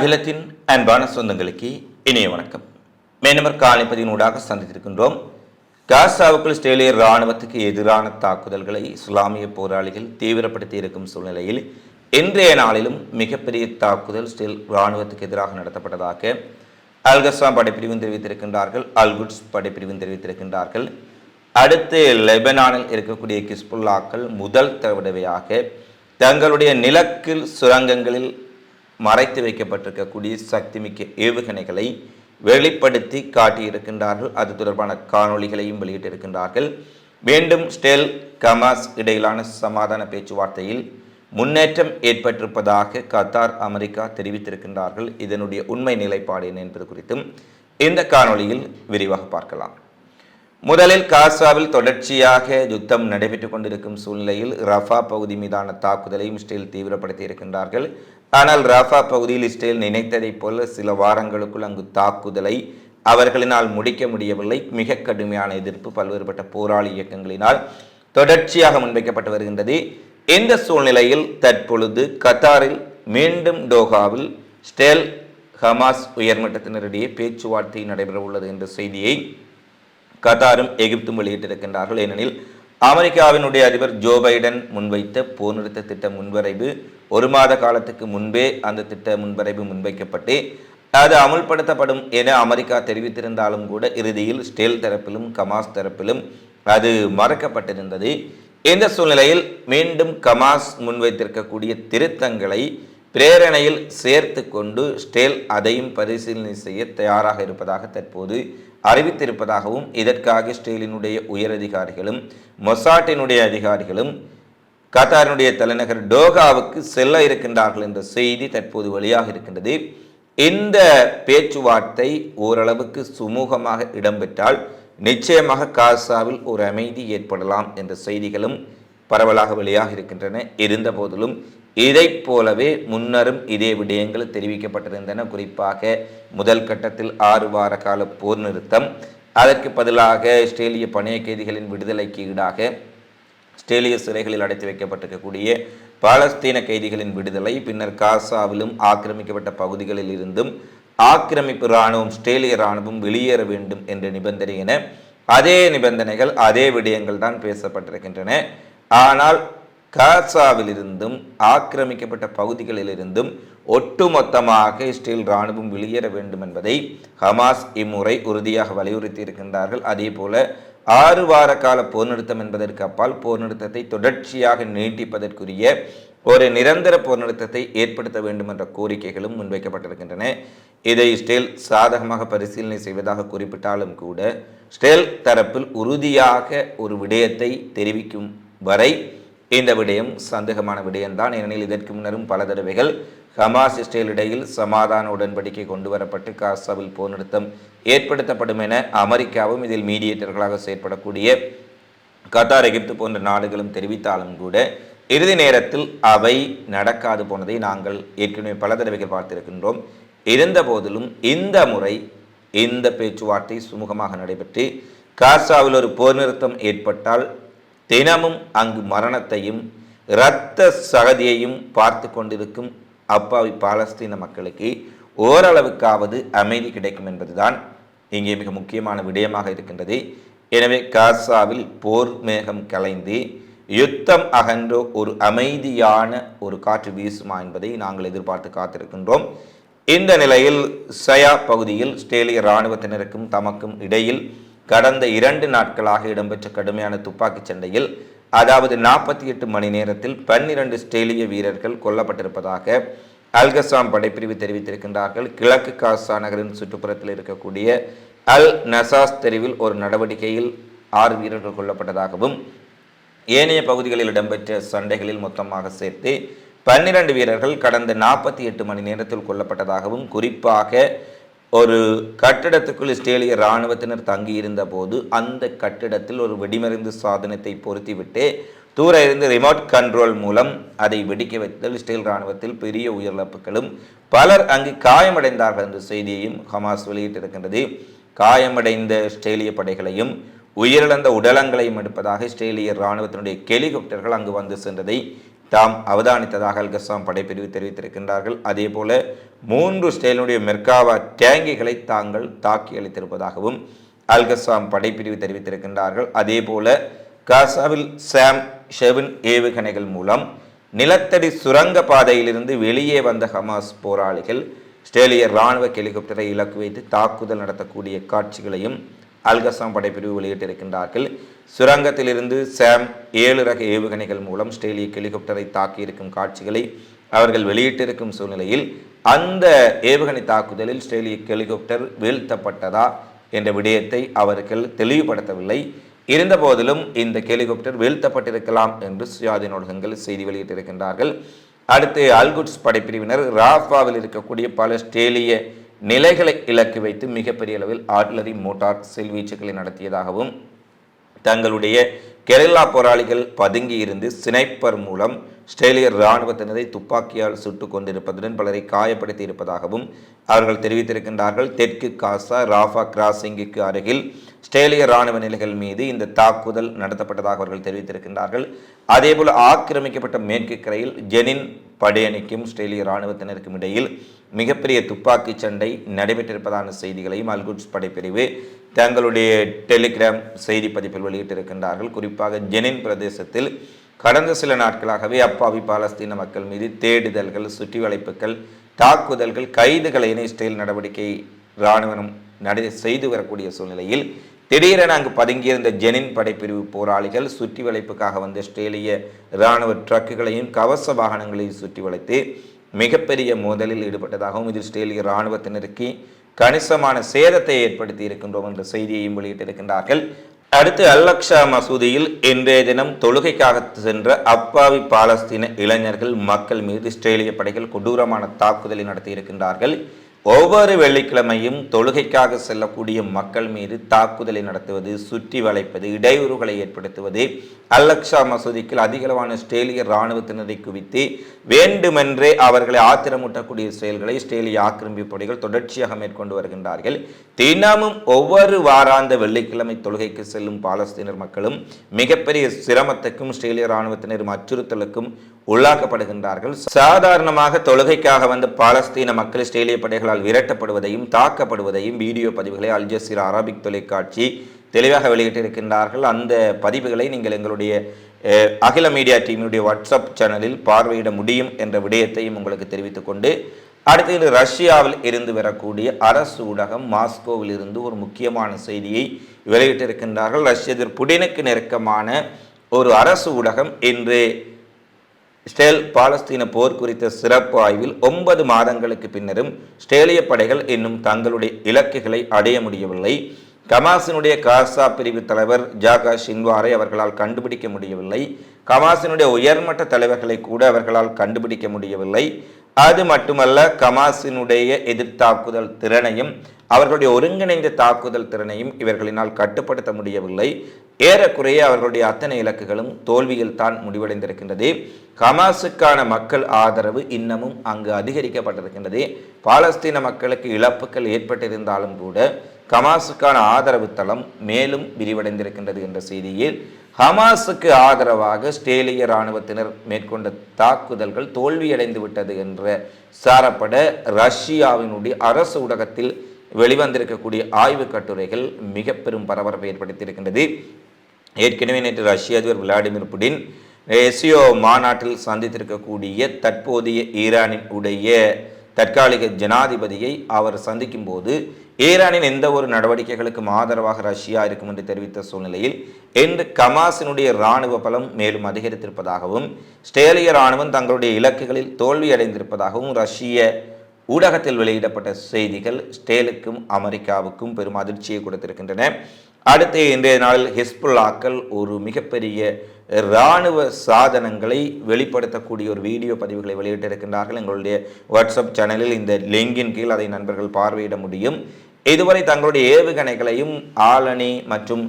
அகிலத்தின் அன்பான சொந்தங்களுக்கு இணைய வணக்கம். மேனமர் காலைப்பதினூடாக சந்தித்திருக்கின்றோம். காசாவுக்குள் இஸ்ரேலிய இராணுவத்துக்கு எதிரான தாக்குதல்களை இஸ்லாமிய போராளிகள் தீவிரப்படுத்தி இருக்கும் சூழ்நிலையில் இன்றைய நாளிலும் மிகப்பெரிய தாக்குதல் இஸ்ரேல் இராணுவத்துக்கு எதிராக நடத்தப்பட்டதாக அல்கசாம் படைப்பிரிவும் தெரிவித்திருக்கின்றார்கள். அல்குட்ஸ் படைப்பிரிவும் தெரிவித்திருக்கின்றார்கள். அடுத்து லெபனானில் இருக்கக்கூடிய கிஸ்புல்லாக்கள் முதல் தடவையாக தங்களுடைய நிலக்கில் சுரங்கங்களில் மறைத்து வைக்கப்பட்டிருக்கக்கூடிய சக்திமிக்க ஏவுகணைகளை வெளிப்படுத்தி காட்டியிருக்கின்றார்கள். அது தொடர்பான காணொளிகளையும் வெளியிட்டிருக்கின்றார்கள். மீண்டும் ஸ்டெல் கமாஸ் இடையிலான சமாதான பேச்சுவார்த்தையில் முன்னேற்றம் ஏற்பட்டிருப்பதாக கத்தார் அமெரிக்கா தெரிவித்திருக்கின்றார்கள். இதனுடைய உண்மை நிலைப்பாடு என்ன என்பது குறித்தும் இந்த காணொளியில் விரிவாக பார்க்கலாம். முதலில் காசாவில் தொடர்ச்சியாக யுத்தம் நடைபெற்றுக் கொண்டிருக்கும் சூழ்நிலையில் ரஃபா பகுதி மீதான தாக்குதலையும் இஸ்ரேல் தீவிரப்படுத்தி இருக்கின்றார்கள். ஆனால் ரஃபா பகுதியில் இஸ்ரேல் நினைத்ததைப் போல சில வாரங்களுக்குள் அங்கு தாக்குதலை அவர்களினால் முடிக்க முடியவில்லை. மிக கடுமையான எதிர்ப்பு பல்வேறுபட்ட போராளி இயக்கங்களினால் தொடர்ச்சியாக முன்வைக்கப்பட்டு வருகின்றது. இந்த சூழ்நிலையில் தற்பொழுது கத்தாரில் மீண்டும் டோஹாவில் ஸ்டேல் ஹமாஸ் உயர்மட்டத்தினரிடையே பேச்சுவார்த்தை நடைபெற உள்ளது என்ற செய்தியை கத்தாரும் எகிப்தும் வெளியிட்டிருக்கின்றார்கள். ஏனெனில் அமெரிக்காவினுடைய அதிபர் ஜோ பைடன் முன்வைத்த போர் நிறுத்த திட்ட முன்வரைவு ஒரு மாத காலத்துக்கு முன்பே அந்த திட்ட முன்வரைவு முன்வைக்கப்பட்டு அது அமுல்படுத்தப்படும் என அமெரிக்கா தெரிவித்திருந்தாலும் கூட இறுதியில் ஸ்டேல் தரப்பிலும் கமாஸ் தரப்பிலும் அது மறக்கப்பட்டிருந்தது. இந்த சூழ்நிலையில் மீண்டும் கமாஸ் முன்வைத்திருக்கக்கூடிய திருத்தங்களை பிரேரணையில் சேர்த்து கொண்டு ஸ்டேல் அதையும் பரிசீலனை செய்ய தயாராக இருப்பதாக தற்போது அறிவித்திருப்பதாகவும் இதற்காக ஸ்டேலினுடைய உயரதிகாரிகளும் மொசாட்டினுடைய அதிகாரிகளும் கத்தாரினுடைய தலைநகர் டோகாவுக்கு செல்ல இருக்கின்றார்கள் என்ற செய்தி தற்போது வெளியாக இருக்கின்றது. இந்த பேச்சுவார்த்தை ஓரளவுக்கு சுமூகமாக இடம்பெற்றால் நிச்சயமாக காசாவில் ஒரு அமைதி ஏற்படலாம் என்ற செய்திகளும் பரவலாக வெளியாக இருக்கின்றன. இருந்த போதிலும் இதைப் போலவே முன்னரும் இதே விடயங்கள் தெரிவிக்கப்பட்டிருந்தன குறிப்பாக முதல் கட்டத்தில் ஆறு வார கால போர் நிறுத்தம் அதற்கு பதிலாக இஸ்ரேலிய பணைய கைதிகளின் விடுதலைக்கு ஈடாக இஸ்ரேலிய சிறைகளில் அடைத்து வைக்கப்பட்டிருக்கக்கூடிய பாலஸ்தீன கைதிகளின் விடுதலை பின்னர் காசாவிலும் ஆக்கிரமிக்கப்பட்ட பகுதிகளில் இருந்தும் ஆக்கிரமிப்பு இராணுவம் இஸ்ரேலிய இராணுவம் வெளியேற வேண்டும் என்ற நிபந்தனை என அதே நிபந்தனைகள் அதே விடயங்கள் தான் பேசப்பட்டிருக்கின்றன. ஆனால் காசாவிலிருந்தும் ஆக்கிரமிக்கப்பட்ட பகுதிகளிலிருந்தும் ஒட்டுமொத்தமாக இஸ்ரேல் இராணுவம் வெளியேற வேண்டும் என்பதை ஹமாஸ் இம்முறை உறுதியாக வலியுறுத்தி இருக்கின்றார்கள் அதே போல ஆறு வார கால போர் நிறுத்தம் என்பதற்கு அப்பால் போர் நிறுத்தத்தை தொடர்ச்சியாக நீட்டிப்பதற்குரிய ஒரு நிரந்தர போர் நிறுத்தத்தை ஏற்படுத்த வேண்டும் என்ற கோரிக்கைகளும் முன்வைக்கப்பட்டிருக்கின்றன. இதை ஸ்டேல் சாதகமாக பரிசீலனை செய்வதாக குறிப்பிட்டாலும் கூட ஸ்டேல் தரப்பில் உறுதியாக ஒரு விடயத்தை தெரிவிக்கும் வரை இந்த விடயம் சந்தேகமான விடயம்தான். ஏனெனில் இதற்கு முன்னரும் பல தடவைகள் ஹமாஸ் இஸ்ரேல் இடையில் சமாதான உடன்படிக்கை கொண்டு வரப்பட்டு காசாவில் போர் நிறுத்தம் ஏற்படுத்தப்படும் என அமெரிக்காவும் இதில் மீடியேட்டர்களாக செயற்படக்கூடிய கத்தார் எகிப்து போன்ற நாடுகளும் தெரிவித்தாலும் கூட இறுதி நேரத்தில் அவை நடக்காது போனதை நாங்கள் ஏற்கனவே பல தடவைகள் பார்த்திருக்கின்றோம். இருந்த போதிலும் இந்த முறை இந்த பேச்சுவார்த்தை சுமூகமாக நடைபெற்று காசாவில் ஒரு போர் நிறுத்தம் ஏற்பட்டால் தினமும் அங்கு மரணத்தையும் இரத்த சகதியையும் பார்த்து கொண்டிருக்கும் அப்பாவி பாலஸ்தீன மக்களுக்கு ஓரளவுக்காவது அமைதி கிடைக்கும் என்பதுதான் இங்கே மிக முக்கியமான விடயமாக இருக்கின்றது. எனவே காசாவில் போர் மேகம் கலைந்து யுத்தம் அகன்ற ஒரு அமைதியான ஒரு காற்று வீசுமா என்பதை நாங்கள் எதிர்பார்த்து காத்திருக்கின்றோம். இந்த நிலையில் சயா பகுதியில் ஸ்டேலிய இராணுவத்தினருக்கும் தமக்கும் இடையில் கடந்த இரண்டு நாட்களாக இடம்பெற்ற கடுமையான துப்பாக்கிச் சண்டையில் அதாவது நாற்பத்தி எட்டு மணி நேரத்தில் பன்னிரண்டு ஸ்டேலிய வீரர்கள் கொல்லப்பட்டிருப்பதாக அல்கசாம் படைப்பிரிவு தெரிவித்திருக்கின்றார்கள். கிழக்கு காசா நகரின் சுற்றுப்புறத்தில் இருக்கக்கூடிய அல் நசாஸ் தெருவில் ஒரு நடவடிக்கையில் ஆறு வீரர்கள் கொல்லப்பட்டதாகவும் ஏனைய பகுதிகளில் இடம்பெற்ற சண்டைகளில் மொத்தமாக சேர்த்து பன்னிரண்டு வீரர்கள் கடந்த நாற்பத்தி எட்டு மணி நேரத்தில் கொல்லப்பட்டதாகவும் குறிப்பாக ஒரு கட்டிடத்துக்குள் இஸ்ரேலிய இராணுவத்தினர் தங்கியிருந்த போது அந்த கட்டிடத்தில் ஒரு வெடிமருந்து சாதனத்தை பொருத்திவிட்டு தூர இருந்து ரிமோட் கண்ட்ரோல் மூலம் அதை வெடிக்க வைத்தல் இஸ்ரேல் இராணுவத்தில் பெரிய உயிரிழப்புகளும் பலர் அங்கு காயமடைந்தார்கள் என்ற செய்தியையும் ஹமாஸ் வெளியிட்டிருக்கின்றது. காயமடைந்த இஸ்ரேலிய படைகளையும் உயிரிழந்த உடலங்களையும் எடுப்பதாக இஸ்ரேலிய இராணுவத்தினுடைய ஹெலிகாப்டர்கள் அங்கு வந்து சென்றதை தாம் அவதானித்ததாக அல்கசாம் படைப்பிரிவு தெரிவித்திருக்கின்றார்கள். அதே போல மூன்று ஸ்டேலினுடைய மெர்காவா டேங்கிகளை தாங்கள் தாக்கி அளித்திருப்பதாகவும் அல்கசாம் படைப்பிரிவு தெரிவித்திருக்கின்றார்கள். அதே போல காசாவில் சாம் ஷெவின் ஏவுகணைகள் மூலம் நிலத்தடி சுரங்க பாதையிலிருந்து வெளியே வந்த ஹமாஸ் போராளிகள் ஸ்டேலிய இராணுவ ஹெலிகாப்டரை இலக்கு வைத்து தாக்குதல் நடத்தக்கூடிய காட்சிகளையும் அல்கசாம் படைப்பிரிவு வெளியிட்டிருக்கின்றார்கள். சுரங்கத்திலிருந்து சாம் ஏழு ரக ஏவுகணைகள் மூலம் ஸ்டேலிய ஹெலிகாப்டரை தாக்கியிருக்கும் காட்சிகளை அவர்கள் வெளியிட்டிருக்கும் சூழ்நிலையில் அந்த ஏவுகணை தாக்குதலில் ஸ்டேலிய ஹெலிகாப்டர் வீழ்த்தப்பட்டதா என்ற விடயத்தை அவர்கள் தெளிவுபடுத்தவில்லை. இருந்தபோதிலும் இந்த ஹெலிகாப்டர் வீழ்த்தப்பட்டிருக்கலாம் என்று சுயாதீன ஊடகங்கள் செய்தி வெளியிட்டிருக்கின்றார்கள். அடுத்து அல்குட்ஸ் படைப்பிரிவினர் ராஃபாவில் இருக்கக்கூடிய பல ஸ்டேலிய நிலைகளை இலக்கு வைத்து மிகப்பெரிய அளவில் ஆர்ட்லரி மோட்டார் செல்வீச்சுகளை நடத்தியதாகவும் தங்களுடைய கெரில்லா போராளிகள் பதுங்கி இருந்து சினைப்பர் மூலம் ஆஸ்திரேலிய இராணுவத்தினரை துப்பாக்கியால் சுட்டுக் கொண்டிருப்பதுடன் பலரை காயப்படுத்தி இருப்பதாகவும் அவர்கள் தெரிவித்திருக்கின்றார்கள். தெற்கு காசா ராஃபா கிராசிங்குக்கு அருகில் ஸ்டேலிய இராணுவ நிலைகள் மீது இந்த தாக்குதல் நடத்தப்பட்டதாக அவர்கள் தெரிவித்திருக்கின்றார்கள். அதேபோல் ஆக்கிரமிக்கப்பட்ட மேற்கு கரையில் ஜெனின் படையணிக்கும் ஸ்டேலிய இராணுவத்தினருக்கும் இடையில் மிகப்பெரிய துப்பாக்கி சண்டை நடைபெற்றிருப்பதான செய்திகளையும் அல்குட்ஸ் படைப்பிரிவு தங்களுடைய டெலிகிராம் செய்தி பதிப்பில் வெளியிட்டிருக்கின்றார்கள். குறிப்பாக ஜெனின் பிரதேசத்தில் கடந்த சில நாட்களாகவே அப்பாவி பாலஸ்தீன மக்கள் மீது தேடுதல்கள் சுற்றி வளைப்புகள் தாக்குதல்கள் கைதுகளை ஸ்டைல் நடவடிக்கை இராணுவம் நட செய்து வரக்கூடிய சூழ்நிலையில் திடீரென அங்கு பதுங்கியிருந்த ஜெனின் படைப்பிரிவு போராளிகள் சுற்றி வளைப்புக்காக வந்த ஆஸ்திரேலிய இராணுவ ட்ரக்குகளையும் கவச வாகனங்களையும் சுற்றி வளைத்து மிகப்பெரிய மோதலில் ஈடுபட்டதாகவும் இதில் ஆஸ்திரேலிய இராணுவத்தினருக்கு கணிசமான சேதத்தை ஏற்படுத்தி இருக்கின்றோம் என்ற செய்தியையும் வெளியிட்டிருக்கின்றார்கள். அடுத்து அல்லக்ஷா மசூதியில் இன்றைய தினம் தொழுகைக்காக சென்ற அப்பாவி பாலஸ்தீன இளைஞர்கள் மக்கள் மீது இஸ்ரேலிய படைகள் கொடூரமான தாக்குதலை நடத்தியிருக்கின்றார்கள். ஒவ்வொரு வெள்ளிக்கிழமையும் தொழுகைக்காக செல்லக்கூடிய மக்கள் மீது தாக்குதலை நடத்துவது சுற்றி வளைப்பது இடையூறுகளை ஏற்படுத்துவது அல்லக்ஷா மசூதிக்கு அதிகளவான ஸ்டேலிய இராணுவத்தினரை குவித்து வேண்டுமென்றே அவர்களை ஆத்திரமூட்டக்கூடிய செயல்களை ஸ்டேலிய ஆக்கிரமிப்பு படைகள் தொடர்ச்சியாக மேற்கொண்டு வருகின்றார்கள். தினமும் ஒவ்வொரு வாராந்த வெள்ளிக்கிழமை தொழுகைக்கு செல்லும் பாலஸ்தீனர் மக்களும் மிகப்பெரிய சிரமத்துக்கும் ஸ்டேலிய இராணுவத்தினரும் அச்சுறுத்தலுக்கும் உள்ளாக்கப்படுகின்றார்கள். சாதாரணமாக தொழுகைக்காக வந்த பாலஸ்தீன மக்கள் ஸ்டேலிய படைகளால் விரட்டப்படுவதையும் தாக்கப்படுவதையும் வீடியோ பதிவுகளை அல் ஜசீரா அரபிக் தொலைக்காட்சி தெளிவாக வெளியிட்டிருக்கின்றார்கள். அந்த பதிவுகளை நீங்கள் எங்களுடைய அகில மீடியா டீமினுடைய வாட்ஸ்அப் சேனலில் பார்வையிட முடியும் என்ற விடயத்தையும் உங்களுக்கு தெரிவித்துக் கொண்டு ரஷ்யாவில் இருந்து வரக்கூடிய அரசு ஊடகம் மாஸ்கோவில் இருந்து ஒரு முக்கியமான செய்தியை வெளியிட்டிருக்கின்றார்கள். ரஷ்ய புடினுக்கு நெருக்கமான ஒரு அரசு ஊடகம் இன்று ஸ்டேல் பாலஸ்தீன போர் குறித்த சிறப்பு ஆய்வில் ஒன்பது மாதங்களுக்கு பின்னரும் இஸ்ரேலிய படைகள் இன்னும் தங்களுடைய இலக்குகளை அடைய முடியவில்லை. கமாசினுடைய காசா பிரிவு தலைவர் ஜாகா ஷின்வாரை அவர்களால் கண்டுபிடிக்க முடியவில்லை. கமாசினுடைய உயர்மட்ட தலைவர்களை கூட அவர்களால் கண்டுபிடிக்க முடியவில்லை. அது மட்டுமல்ல கமாசினுடைய எதிர்த்தாக்குதல் திறனையும் அவர்களுடைய ஒருங்கிணைந்த தாக்குதல் திறனையும் இவர்களினால் கட்டுப்படுத்த முடியவில்லை. ஏறக்குறைய அவர்களுடைய அத்தனை இலக்குகளும் தோல்வியில் தான் முடிவடைந்திருக்கின்றது. ஹமாஸுக்கான மக்கள் ஆதரவு இன்னமும் அங்கு அதிகரிக்கப்பட்டிருக்கின்றது. பாலஸ்தீன மக்களுக்கு இழப்புகள் ஏற்பட்டிருந்தாலும் கூட ஹமாஸுக்கான ஆதரவு தளம் மேலும் விரிவடைந்திருக்கின்றது என்ற செய்தியில் ஹமாஸுக்கு ஆதரவாக ஸ்டேலிய இராணுவத்தினர் மேற்கொண்ட தாக்குதல்கள் தோல்வியடைந்து விட்டது என்ற சாரப்பட ரஷ்யாவினுடைய அரசு ஊடகத்தில் வெளிவந்திருக்கக்கூடிய ஆய்வு கட்டுரைகள் மிக பெரும் பரபரப்பை ஏற்படுத்தியிருக்கின்றது. ஏற்கனவே நேற்று ரஷ்ய அதிபர் விளாடிமிர் புடின் எஸ்யோ மாநாட்டில் சந்தித்திருக்கக்கூடிய தற்போதைய ஈரானின் உடைய தற்காலிக ஜனாதிபதியை அவர் சந்திக்கும் போது ஈரானின் எந்த ஒரு நடவடிக்கைகளுக்கும் ஆதரவாக ரஷ்யா இருக்கும் என்று தெரிவித்த சூழ்நிலையில் இன்று கமாஸினுடைய இராணுவ பலம் மேலும் அதிகரித்திருப்பதாகவும் ஸ்டேலிய இராணுவம் தங்களுடைய இலக்குகளில் தோல்வியடைந்திருப்பதாகவும் ரஷ்ய ஊடகத்தில் வெளியிடப்பட்ட செய்திகள் ஸ்டேலுக்கும் அமெரிக்காவுக்கும் பெரும் அதிர்ச்சியை கொடுத்திருக்கின்றன. அடுத்து இன்றைய நாளில் ஹிஸ்புல்லாக்கள் ஒரு மிகப்பெரிய இராணுவ சாதனங்களை வெளிப்படுத்தக்கூடிய ஒரு வீடியோ பதிவுகளை வெளியிட்டிருக்கின்றார்கள். எங்களுடைய வாட்ஸ்அப் சேனலில் இந்த லிங்கின் கீழ் அதை நண்பர்கள் பார்வையிட முடியும். இதுவரை தங்களுடைய ஏவுகணைகளையும் ஆலனி மற்றும்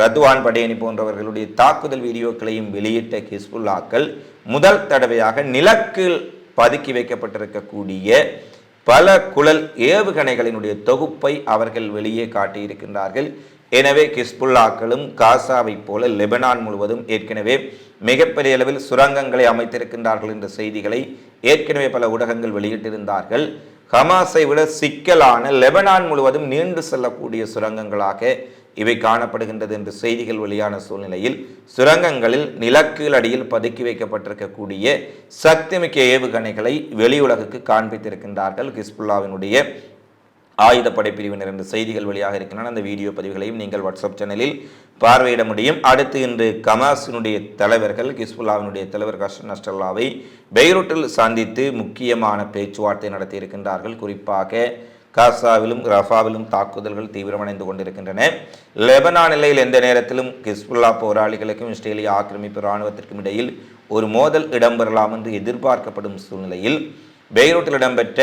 ரத்வான் படையணி போன்றவர்களுடைய தாக்குதல் வீடியோக்களையும் வெளியிட்ட ஹிஸ்புல்லாக்கள் முதல் தடவையாக நிலக்கில் பதுக்கி வைக்கப்பட்டிருக்கக்கூடிய பல குழல் ஏவுகணைகளினுடைய தொகுப்பை அவர்கள் வெளியே காட்டியிருக்கின்றார்கள். எனவே கிஸ்புல்லாக்களும் காசாவைப் போல லெபனான் முழுவதும் ஏற்கனவே மிகப்பெரிய அளவில் சுரங்கங்களை அமைத்திருக்கின்றார்கள் என்ற செய்திகளை ஏற்கனவே பல ஊடகங்கள் வெளியிட்டிருந்தார்கள். ஹமாஸை விட சிக்கலான லெபனான் முழுவதும் நீண்டு செல்லக்கூடிய சுரங்கங்களாக இவை காணப்படுகின்றது என்று செய்திகள் வெளியான சூழ்நிலையில் சுரங்கங்களில் நிலக்கீழ் அடியில் பதுக்கி வைக்கப்பட்டிருக்கக்கூடிய சக்திமிக்க ஏவுகணைகளை வெளியுலகுக்கு காண்பித்திருக்கின்றார்கள். ஹிஸ்புல்லாவினுடைய ஆயுதப்படை பிரிவினர் என்ற செய்திகள் வெளியாக இருக்கின்றன. அந்த வீடியோ பதிவுகளையும் நீங்கள் வாட்ஸ்அப் சேனலில் பார்வையிட முடியும். அடுத்து இன்று கமாஸினுடைய தலைவர்கள் கிஸ்புல்லாவினுடைய தலைவர் கஷன் நஸ்டல்லாவை பெய்ரூட்டில் சந்தித்து முக்கியமான பேச்சுவார்த்தை நடத்தியிருக்கின்றார்கள். குறிப்பாக காசாவிலும் ரஃபாவிலும் தாக்குதல்கள் தீவிரமடைந்து கொண்டிருக்கின்றன. லெபனான் நிலையில் எந்த நேரத்திலும் கிஸ்புல்லா போராளிகளுக்கும் இஸ்ரேலிய ஆக்கிரமிப்பு இராணுவத்திற்கும் இடையில் ஒரு மோதல் இடம்பெறலாம் என்று எதிர்பார்க்கப்படும் சூழ்நிலையில் பெய்ரூட்டில் இடம்பெற்ற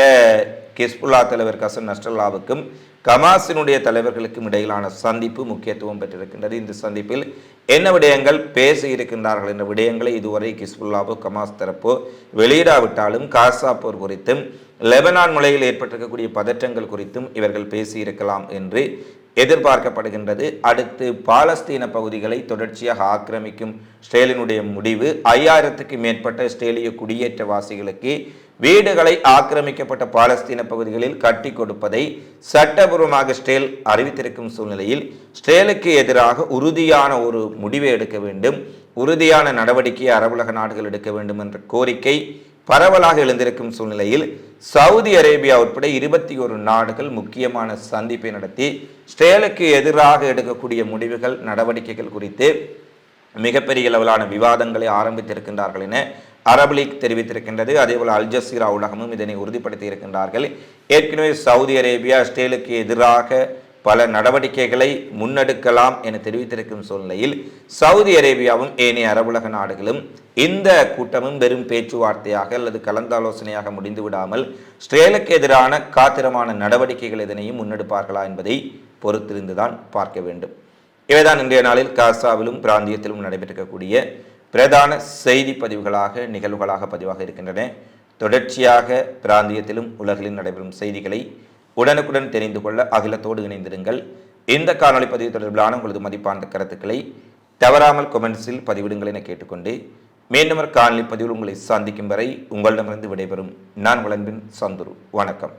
கிஸ்புல்லா தலைவர் கசன் நஸ்டல்லாவுக்கும் கமாஸினுடைய தலைவர்களுக்கும் இடையிலான சந்திப்பு முக்கியத்துவம் பெற்றிருக்கின்றது. இந்த சந்திப்பில் என்ன விடயங்கள் பேசி இருக்கின்றார்கள் என்ற விடயங்களை இதுவரை கிஸ்புல்லாவோ கமாஸ் தரப்போ வெளியிடாவிட்டாலும் காசா போர் குறித்தும் லெபனான் முலையில் ஏற்பட்டிருக்கக்கூடிய பதற்றங்கள் குறித்தும் இவர்கள் பேசியிருக்கலாம் என்று எதிர்பார்க்கப்படுகின்றது. அடுத்து பாலஸ்தீன பகுதிகளை தொடர்ச்சியாக ஆக்கிரமிக்கும் ஸ்டேலினுடைய முடிவு ஐயாயிரத்துக்கு மேற்பட்ட ஸ்டேலிய குடியேற்றவாசிகளுக்கு வீடுகளை ஆக்கிரமிக்கப்பட்ட பாலஸ்தீன பகுதிகளில் கட்டி கொடுப்பதை சட்டபூர்வமாக ஸ்டேல் அறிவித்திருக்கும் சூழ்நிலையில் ஸ்டேலுக்கு எதிராக உறுதியான ஒரு முடிவை எடுக்க வேண்டும். உறுதியான நடவடிக்கையை அரபுலக நாடுகள் எடுக்க வேண்டும் என்ற கோரிக்கை பரவலாக எழுந்திருக்கும் சூழ்நிலையில் சவுதி அரேபியா உட்பட இருபத்தி ஒரு நாடுகள் முக்கியமான சந்திப்பை நடத்தி ஸ்டேலுக்கு எதிராக எடுக்கக்கூடிய முடிவுகள் நடவடிக்கைகள் குறித்து மிகப்பெரிய அளவிலான விவாதங்களை ஆரம்பித்திருக்கின்றார்கள் என அரபு லீக் தெரிவித்திருக்கின்றது. அதேபோல் அல் ஜசீரா ஊடகமும் இதனை உறுதிப்படுத்தி இருக்கின்றார்கள். ஏற்கனவே சவுதி அரேபியா ஸ்ரேலுக்கு எதிராக பல நடவடிக்கைகளை முன்னெடுக்கலாம் என தெரிவித்திருக்கும் சூழ்நிலையில் சவுதி அரேபியாவும் ஏனைய அரபுலக நாடுகளும் இந்த கூட்டமும் வெறும் பேச்சுவார்த்தையாக அல்லது கலந்தாலோசனையாக முடிந்து விடாமல் ஸ்ட்ரேலுக்கு எதிரான காத்திரமான நடவடிக்கைகள் எதனையும் முன்னெடுப்பார்களா என்பதை பொறுத்திருந்துதான் பார்க்க வேண்டும். இவைதான் இன்றைய நாளில் காசாவிலும் பிராந்தியத்திலும் நடைபெற்றிருக்கக்கூடிய பிரதான செய்தி பதிவுகளாக நிகழ்வுகளாக பதிவாக இருக்கின்றன. தொடர்ச்சியாக பிராந்தியத்திலும் உலகிலும் நடைபெறும் செய்திகளை உடனுக்குடன் தெரிந்து கொள்ள அகிலத்தோடு இணைந்திருங்கள். இந்த காணொலி பதிவு தொடர்பிலான உங்களது மதிப்பான கருத்துக்களை தவறாமல் கொமெண்ட்ஸில் பதிவிடுங்கள் என கேட்டுக்கொண்டு மீண்டும் ஒரு காணொலி பதிவில் உங்களை சந்திக்கும் வரை உங்களிடமிருந்து விடைபெறும். நான் உங்கள் அன்பின் சந்துரு. வணக்கம்.